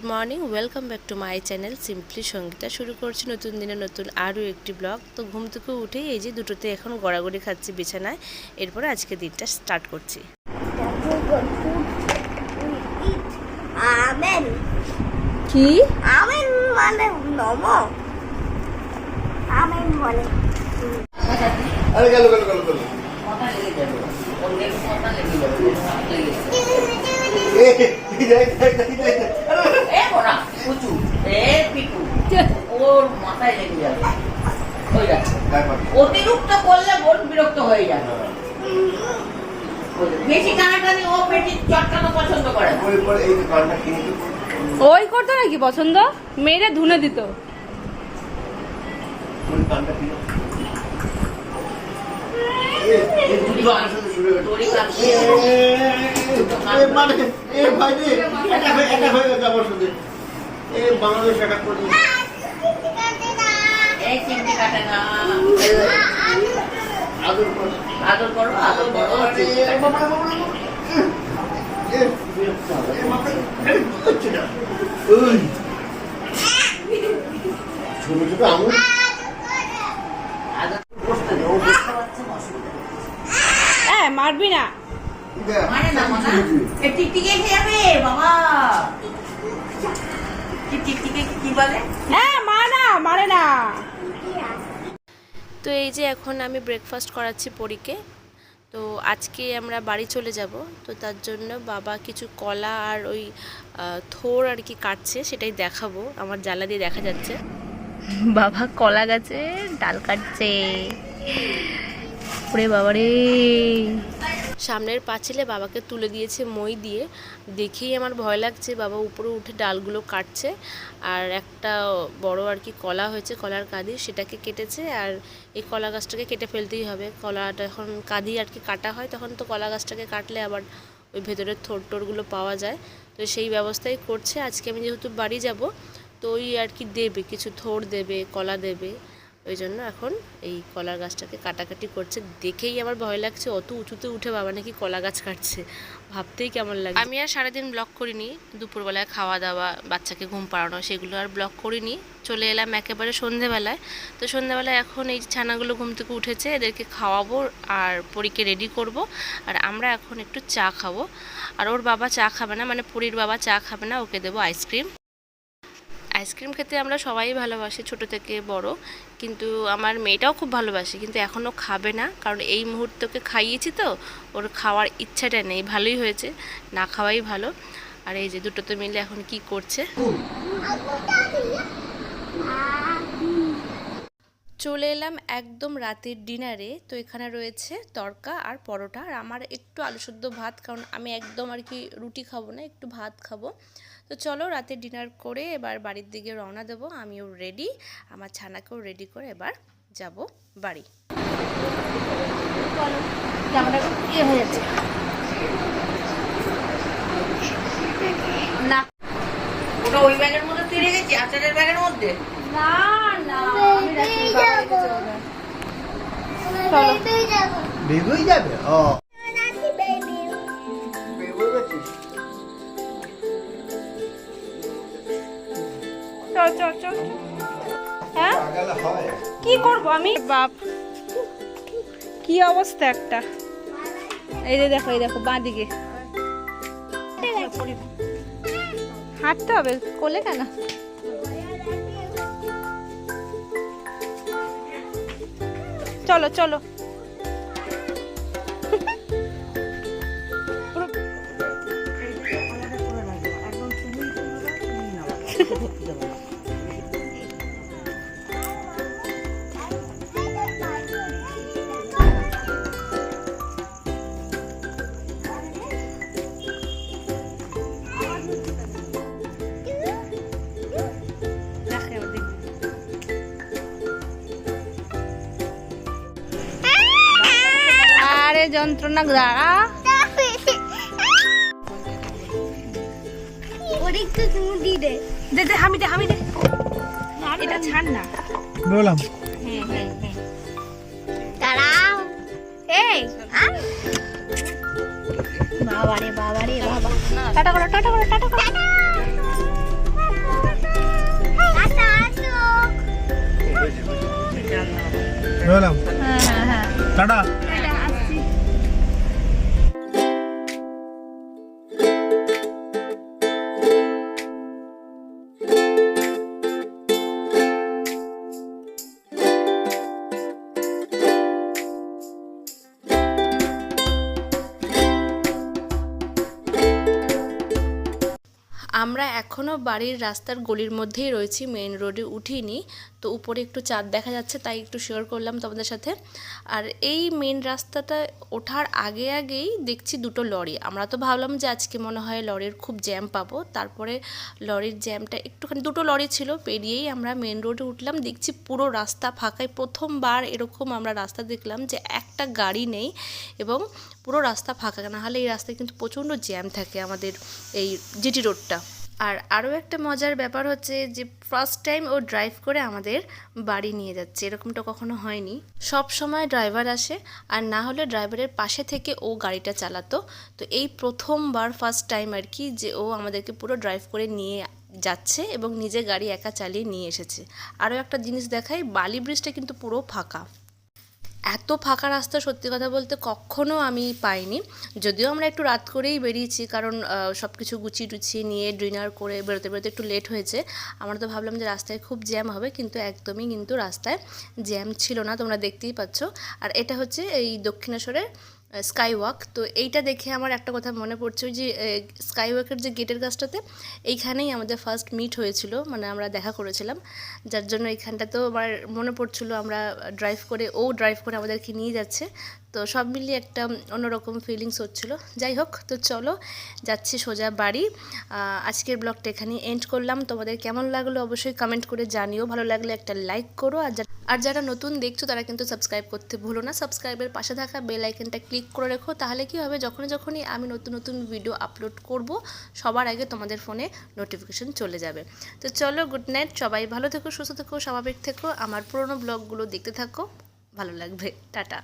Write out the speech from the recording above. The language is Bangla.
Good morning welcome back to my channel simply Sangeeta শুরু করছি নতুন দিনে নতুন আরও একটি ব্লগ তো ঘুম থেকে উঠেই এই যে দুটোতে এখন গড়াগড়ি খাচ্ছি বিছানায়। এরপরে আজকে দিনটা স্টার্ট করছি। কি? আমেন মানে নম। আমেন বলে আরে গেল গেল গেল গেল। এ, এই দেখ, দেখ, দেখ, দেখ, দেখ। এ ওরা এ পিটু ওর মাথায় লেগে যাবে হয়ে যাচ্ছে অতিরিক্ত করলে বোন বিরক্ত হয়ে যাবে বেশি টানাটানি ও পেটি চটকানো পছন্দ করে ওই করতো নাকি পছন্দ মেয়েরে ধুনে দিত হয়ে মানে, এ ভাই রে, এটা হয়ে- এটা হয়ে গেছে আমার সাথে। এ বাংলাদেশ এটা করি। এই চিমটি কাটে না আদর করে। আদর করো আদর করো এ, বাবা, বাবা, বাবা। এ, বিরক্ত এ, মাথায়, এই, হচ্ছে না। ওই। ছোট ছোট আঙুল। হ্যাঁ মারবি না টিকটিকে খেয়ে যাবে বাবা টিকটিকে কি বলে হ্যাঁ মা না মারে না তো এই যে এখন আমি ব্রেকফাস্ট করাচ্ছি পরীকে। তো আজকে আমরা বাড়ি চলে যাব। তো তার জন্য বাবা কিছু কলা আর ওই থোর আর কি কাটছে সেটাই দেখাবো। আমার জ্বালা দিয়ে দেখা যাচ্ছে। বাবা কলা গাছে ডাল কাটছে। ওরে বাবা রে সামনের পাঁচিলে বাবাকে তুলে দিয়েছে মই দিয়ে। দেখেই আমার ভয় লাগছে, বাবা উপরে উঠে ডালগুলো কাটছে আর একটা বড় আর কি কলা হয়েছে, কলার কাঁদি, সেটাকে কেটেছে আর এই কলা গাছটাকে কেটে ফেলতেই হবে। কলাটা এখন কাঁদি আর কি কাটা হয়, তখন তো কলা গাছটাকে কাটলে আবার ওই ভেতরের থোড় টোড়গুলো পাওয়া যায়। তো সেই ব্যবস্থাই করছে। আজকে আমি যেহেতু বাড়ি যাব, তো ওই আর কি দেবে, কিছু থোর দেবে, কলা দেবে। ওই জন্য এখন এই কলার গাছটাকে কাটাকাটি করছে। দেখেই আমার ভয় লাগছে, অত উঁচুতে উঠে বাবা নাকি কলা গাছ কাটছে। ভাবতেই কেমন লাগে। আমি আর সারাদিন ব্লগ করিনি, দুপুরবেলায় খাওয়া দাওয়া বাচ্চাকে ঘুম পাড়ানো, সেগুলো আর ব্লগ করিনি। চলে এলাম একেবারে সন্ধেবেলায়। তো সন্ধেবেলায় এখন এই ছানাগুলো ঘুম থেকে উঠেছে, এদেরকে খাওয়াবো আর পরীকে রেডি করব। আর আমরা এখন একটু চা খাব। আর ওর বাবা চা খাবে না মানে পুরীর বাবা চা খাবে না, ওকে দেবো আইসক্রিম আইসক্রিম খেতে আমরা সবাই ভালোবাসি ছোট থেকে বড়, কিন্তু আমার মেয়েটাও খুব ভালোবাসে, কিন্তু এখনও খাবে না, কারণ এই মুহূর্তকে খাইয়েছি তো, ওর খাওয়ার ইচ্ছাটা নেই, ভালোই হয়েছে, না খাওয়াই ভালো। আর এই যে দুটো তো মিলে এখন কি করছে? চলে এলাম একদম রাতের ডিনারে। তো এখানে রয়েছে তরকা আর পরোটা। আর আমার একটু আলু শুদ্ধ ভাত কারণ আমি একদম আর কি রুটি খাব না একটু ভাত খাব। তো চলো রাতে ডিনার করে এবার বাড়ির দিকে রওনা দেবো। আমিও রেডি আমার ছানাকেও রেডি করে এবার যাব বাড়ি। ওটা ওই ব্যাগের মধ্যে তুই রেখেছি আচারের ব্যাগের মধ্যে? না। হ্যাঁ? কি করব আমি? বাপ। কি অবস্থা একটা? এই যে দেখো, এই দেখো বাঁ দিকে হাঁটতে হবে, কোলে কেন? চলো চলো। দেখে যন্ত্রণা দাঁড়া। দে দে। না। হ্যাঁ, হ্যাঁ, হ্যাঁ। বাবা রে বাবা রে টাটা। এখনও বাড়ির রাস্তার গলির মধ্যেই রয়েছি মেন রোডে উঠিনি। তো উপরে একটু চাঁদ দেখা যাচ্ছে, তাই একটু শেয়ার করলাম তোমাদের সাথে। আর এই মেন রাস্তাটা ওঠার আগে আগেই দেখছি দুটো লরি। আমরা তো ভাবলাম যে আজকে মনে হয় লরির খুব জ্যাম পাবো। তারপরে লরির জ্যামটা একটুখানি, দুটো লরি ছিল, পেরিয়েই আমরা মেন রোডে উঠলাম। দেখছি পুরো রাস্তা ফাঁকায়। প্রথমবার এরকম আমরা রাস্তা দেখলাম যে একটা গাড়ি নেই এবং পুরো রাস্তা ফাঁকা। না হলে এই রাস্তায় কিন্তু প্রচণ্ড জ্যাম থাকে আমাদের এই জিটি রোডটা আর আরও একটা মজার ব্যাপার হচ্ছে যে ফার্স্ট টাইম ও ড্রাইভ করে আমাদের বাড়ি নিয়ে যাচ্ছে, এরকমটা কখনো হয়নি। সব সময় ড্রাইভার আসে, আর না হলে ড্রাইভারের পাশে থেকে ও গাড়িটা চালাতো। তো এই প্রথমবার ফার্স্ট টাইম আর কি যে ও আমাদেরকে পুরো ড্রাইভ করে নিয়ে যাচ্ছে এবং নিজে গাড়ি একা চালিয়ে নিয়ে এসেছে। আরও একটা জিনিস দেখাই, বালি ব্রিজটা কিন্তু পুরো ফাঁকা। এত ফাঁকা রাস্তা, সত্যি কথা বলতে কখনো আমি পাইনি। যদিও আমরা একটু রাত করেই বেরিয়েছি, কারণ সব কিছু গুছিয়ে টুছিয়ে নিয়ে ডিনার করে বেরোতে বেরোতে একটু লেট হয়েছে। আমরা তো ভাবলাম যে রাস্তায় খুব জ্যাম হবে, কিন্তু একদমই কিন্তু রাস্তায় জ্যাম ছিল না, তোমরা দেখতেই পাচ্ছ। আর এটা হচ্ছে এই দক্ষিণেশ্বরের স্কাই ওয়াক তো এইটা দেখে আমার একটা কথা মনে পড়ছে যে স্কাই ওয়াকের যে গেটের কাছটাতে এইখানেই আমাদের ফার্স্ট মিট হয়েছিল মানে আমরা দেখা করেছিলাম। যার জন্য এইখানটা তো আমার মনে পড়ছিল আমরা ড্রাইভ করে, ও ড্রাইভ করে আমাদেরকে নিয়ে যাচ্ছে। তো সব মিলিয়ে একটা অন্যরকম ফিলিংস হচ্ছিল। যাই হোক, তো চলো যাচ্ছি সোজা বাড়ি। আজকের ব্লগটা এখানে এন্ড করলাম। তোমাদের কেমন লাগল অবশ্যই কমেন্ট করে জানিও। ভালো লাগলে একটা লাইক করো আর আর যারা নতুন দেখছ, তারা কিন্তু সাবস্ক্রাইব করতে ভুলো না। সাবস্ক্রাইবের পাশে থাকা বেল আইকনটা ক্লিক করে রেখো, তাহলে কি হবে? যখনই যখনই আমি নতুন নতুন ভিডিও আপলোড করব, সবার আগে তোমাদের ফোনে নোটিফিকেশন চলে যাবে। তো চলো গুড নাইট সবাই ভালো থেকো, সুস্থ থেকো, স্বাভাবিক থেকো। আমার পুরোনো ব্লগগুলো দেখতে থাকো। ভালো লাগবে। টাটা।